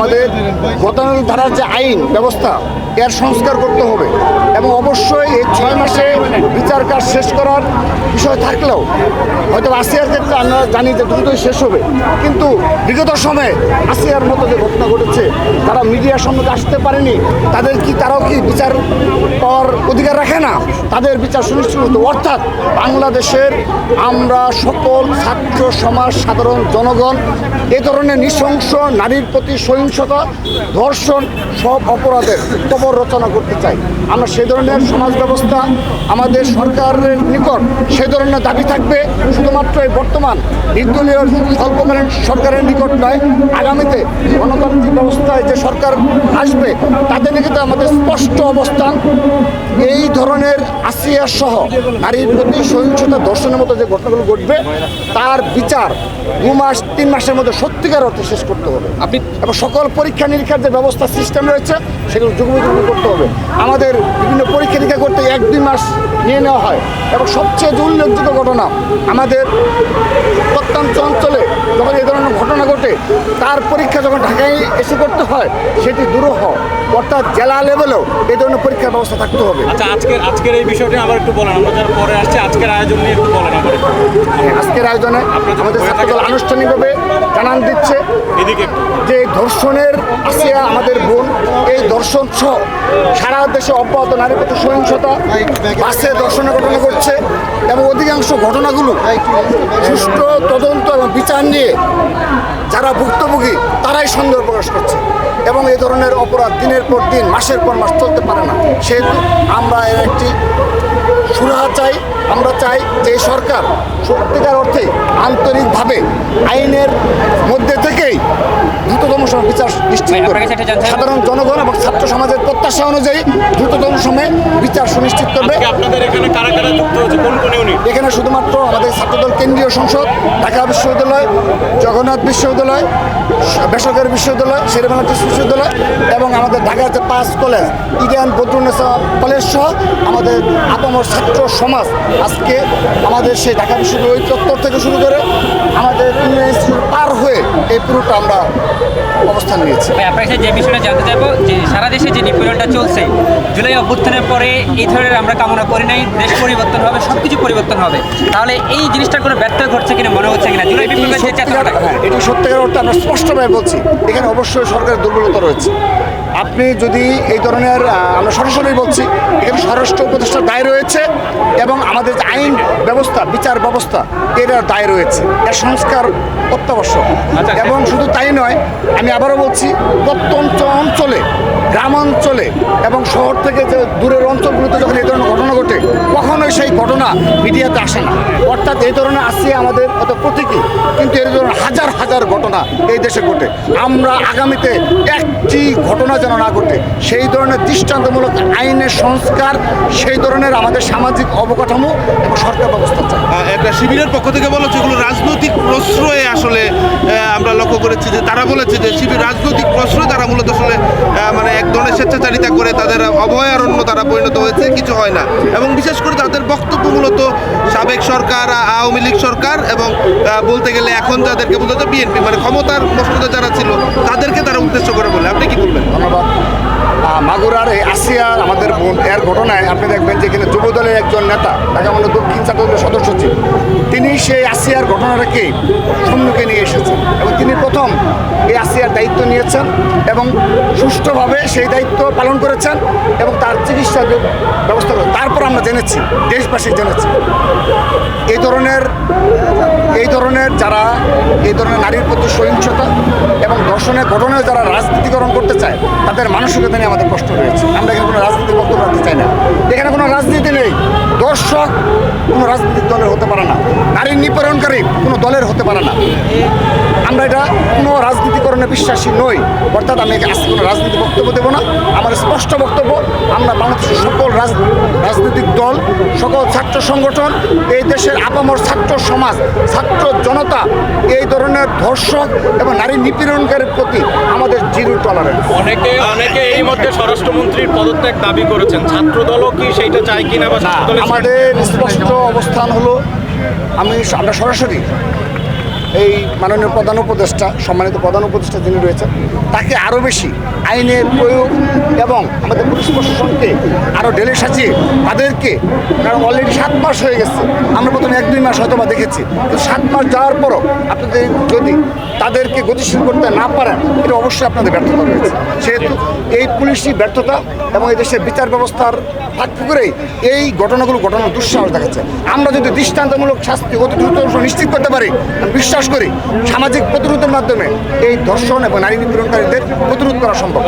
আমাদের গতানুগতিক ধারার যে আইন ব্যবস্থা, এর সংস্কার করতে হবে এবং অবশ্যই এই ছয় মাসে বিচার কাজ শেষ করার বিষয় থাকলেও হয়তো আসিয়ার ক্ষেত্রে আমরা জানি যে দ্রুতই শেষ হবে, কিন্তু বিগত সময়ে আসিয়ার মতো যে ঘটনা ঘটেছে, তারা মিডিয়ার সম্মুখে আসতে পারেনি, তাদের কি, তারাও কি বিচার পাওয়ার অধিকার রাখে না? তাদের বিচার সুনিশ্চিত অর্থাৎ বাংলাদেশের আমরা সকল ছাত্র সমাজ, সাধারণ জনগণ, এ ধরনের নৃশংস নারীর প্রতি সহিংসতা ধর্ষণ সব অপরাধের কবর রচনা করতে চাই। আমরা সে ধরনের সমাজ ব্যবস্থা আমাদের সরকারের নিকট সেই ধরনের দাবি থাকবে। শুধুমাত্র এই বর্তমান নির্দলীয় স্বল্পকালীন সরকারের নিকট নয় আগামীতে গণতান্ত্রিক ব্যবস্থায় যে সরকার আসবে তাদের নিকট আমাদের স্পষ্ট অবস্থান। এই ধরনের আসিয়া সহ নারীর প্রতি সহিংসতা দর্শনের মতো যে ঘটনাগুলো ঘটবে তার বিচার দু মাস তিন মাসের মধ্যে সত্যিকার অর্থে শেষ করতে হবে। আপনি এবং সকল পরীক্ষা নিরীক্ষার যে ব্যবস্থা সিস্টেম রয়েছে সেগুলো যুগমুখী করতে হবে। আমাদের বিভিন্ন পরীক্ষা নিরীক্ষা করতে এক দুই মাস নিয়ে নেওয়া হয়। এবং সবচেয়ে যে উল্লেখযোগ্য ঘটনা আমাদের প্রত্যন্ত অঞ্চলে যখন এই ধরনের ঘটনা ঘটে তার পরীক্ষা যখন ঢাকায় এসে করতে হয় সেটি দুরূহ অর্থাৎ জেলা লেভেলেও এই ধরনের পরীক্ষার ব্যবস্থা থাকতে হবে। আচ্ছা আজকের আজকের এই বিষয়টি আবার একটু বলেন আমরা যারা পরে আসছে আজকের আয়োজন নিয়ে একটু বলেন আজকের আয়োজনে আমাদের ছাত্রদল আনুষ্ঠানিকভাবে জানান দিচ্ছে এদিকে। যে ধর্ষণের আসিয়া আমাদের বোন এই ধর্ষণ সহ সারা দেশে অব্যাহত নারী প্রতি সহিংসতা বাসে ধর্ষণের ঘটনা ঘটছে এবং অধিকাংশ ঘটনাগুলো সুষ্ঠু তদন্ত এবং বিচার নিয়ে যারা ভুক্তভোগী তারাই সন্দেহ প্রকাশ করছে এবং এই ধরনের অপরাধ দিনের পর দিন মাসের পর মাস চলতে পারে না। সেহেতু আমরা এর একটি সুরাহা চাই আমরা চাই যে সরকার সত্যিকার অর্থে আন্তরিকভাবে আইনের মধ্যে থেকেই দ্রুততম সময় বিচার নিশ্চিত করবে চাইব। সাধারণ জনগণ এবং ছাত্র সমাজের প্রত্যাশা অনুযায়ী দ্রুততম সময়ে বিচার সুনিশ্চিত করবে। আপনাদের এখানে কারা কারা যুক্ত হচ্ছে কোন কোন এখানে শুধুমাত্র আমাদের ছাত্রদল কেন্দ্রীয় সংসদ, ঢাকা বিশ্ববিদ্যালয়, জগন্নাথ বিশ্ববিদ্যালয়, বেসরকারি বিশ্ববিদ্যালয়, শেরেবাংলা বিশ্ববিদ্যালয় এবং আমাদের ঢাকার যে পাঁচ কলেজ, ইডিয়ান বদরুন্নেসা কলেজ সহ আমাদের আপামর ছাত্র সমাজ আজকে আমাদের সেই ঢাকা বিশ্ববিদ্যালয় চত্বর থেকে শুরু করে আমাদের পার হয়ে এই পুরোটা আমরা অবস্থান নিয়েছি। আপনার যে বিষয়টা জানতে চাইব, যে সারা দেশে যে নিপীড়নটা চলছে, জুলাই অভ্যুত্থানের পরে এই ধরনের আমরা কামনা করি নাই, দেশ পরিবর্তন হবে সব কিছু পরিবর্তন হবে। তাহলে এই জিনিসটার কোনো ব্যর্থ ঘটছে কিনা মনে হচ্ছে কিনা? জুলাই বিপ্লবের যে চেতনাটা। হ্যাঁ এটি সত্যিকার অর্থে আমরা স্পষ্টভাবে বলছি। এখানে অবশ্যই সরকারের দুর্বলতা রয়েছে। আপনি যদি এই ধরনের আমরা সরাসরি বলছি এখানে স্বরাষ্ট্র উপদেষ্টার দায় রয়েছে এবং আমাদের যে আইন ব্যবস্থা বিচার ব্যবস্থা এর দায় রয়েছে। এর সংস্কার অত্যাবশ্যক। আচ্ছা। এবং শুধু তাই নয় আমি আবারও বলছি প্রত্যন্ত অঞ্চলে গ্রামাঞ্চলে এবং শহর থেকে যে দূরের অঞ্চলগুলোতে যখন এই ধরনের ঘটনা ঘটে, কখনোই সেই ঘটনা মিডিয়াতে আসে না। অর্থাৎ এই ধরনের আসছে আমাদের কত প্রতীকী, কিন্তু এই ধরনের হাজার হাজার ঘটনা এই দেশে ঘটে। আমরা আগামীতে একটি ঘটনা যেন না ঘটে, সেই ধরনের দৃষ্টান্তমূলক আইনের সংস্কার, সেই ধরনের আমাদের সামাজিক অবকাঠামো এবং সরকার ব্যবস্থা চাই। শিবিরের পক্ষ থেকে বলা হচ্ছে এগুলো রাজনৈতিক প্রশ্রয়ে আসলে আমরা লক্ষ্য করেছি যে তারা বলেছে যে শিবির রাজনৈতিক প্রশ্রয় তারা মূলত আসলে মানে এক ধরনের স্বেচ্ছাচারিতা করে তাদের অভয়ারণ্য তারা পরিণত হয়েছে, কিছু হয় না। এবং বিশেষ করে তাদের বক্তব্য মূলত সাবেক সরকার, আওয়ামী লীগ সরকার এবং বলতে গেলে এখন যাদেরকে বলতে বিএনপি মানে ক্ষমতার মসনদে যারা ছিল, তাদেরকে তারা উদ্দেশ্য করে বলে। আপনি কি বলবেন? ধন্যবাদ। মাগুরার এই আসিয়ার আমাদের বোন এর ঘটনায় আপনি দেখবেন যে এখানে যুবদলের একজন নেতা, ঢাকা মনে দক্ষিণ ছাত্রদলের সদস্য সেই আসিয়ার ঘটনাটাকে সম্মুখে নিয়ে এসেছেন এবং তিনি প্রথম এই আসিয়ার দায়িত্ব নিয়েছেন এবং সুষ্ঠুভাবে সেই দায়িত্ব পালন করেছেন এবং তার চিকিৎসা ব্যবস্থা করে তারপর আমরা জেনেছি, দেশবাসী জেনেছি। এই ধরনের এই ধরনের যারা, এই ধরনের নারীর প্রতি সহিংসতা এবং ধর্ষণের ঘটনায় যারা রাজনীতিকরণ করতে চায়, তাদের মানসিকতা নিয়ে আমাদের কষ্ট রয়েছে। আমরা এখানে কোনো রাজনীতি বক্তব্য রাখতে চাই না। এখানে কোনো রাজনীতি নেই। দর্শক কোনো রাজনৈতিক দলের হতে পারে না। নারীর নিপীড়নকারী কোনো দলের হতে পারে না। আমরা এটা কোনো রাজনীতিকরণে বিশ্বাসী নই। অর্থাৎ আমি আজকে কোনো রাজনীতি বক্তব্য দেবো না। আমার স্পষ্ট বক্তব্য আমরা বাংলাদেশের সকল রাজ রাজনৈতিক দল সকল ছাত্র সংগঠন এই দেশের আপামর ছাত্র সমাজ ছাত্র জনতা এই ধরনের ধর্ষক এবং নারী নিপীড়নকারীর প্রতি আমাদের জিরো টলারেন্স অনেকে অনেকে এই মধ্যে স্বরাষ্ট্রমন্ত্রীর পদত্যাগ দাবি করেছেন। ছাত্র দলও কি সেইটা চায় কিনা বা আমাদের স্পষ্ট অবস্থান হলো আমি আমরা সরাসরি এই মাননীয় প্রধান উপদেষ্টা, সম্মানিত প্রধান উপদেষ্টা যিনি রয়েছেন, তাকে আরও বেশি আইনের প্রয়োগ এবং আমাদের পুলিশ প্রশাসনকে আরও ঢেলে সাজিয়ে তাদেরকে, কারণ অলরেডি সাত মাস হয়ে গেছে, আমরা প্রথমে এক দুই মাস হয়তো বা দেখেছি, কিন্তু সাত মাস যাওয়ার পরও আপনাদের যদি তাদেরকে গতিশীল করতে না পারেন, এটা অবশ্যই আপনাদের ব্যর্থতা রয়েছে। সেহেতু এই পুলিশি ব্যর্থতা এবং এই দেশের বিচার ব্যবস্থার ফাঁক করেই এই ঘটনাগুলো ঘটনার দুঃসাহস দেখাচ্ছে। আমরা যদি দৃষ্টান্তমূলক শাস্তি অতি দ্রুত নিশ্চিত করতে পারি, আমি বিশ্বাস করি সামাজিক প্রতিরোধের মাধ্যমে এই ধর্ষণ এবং নারী নিপীড়নকারীদের প্রতিরোধ করা সম্ভব।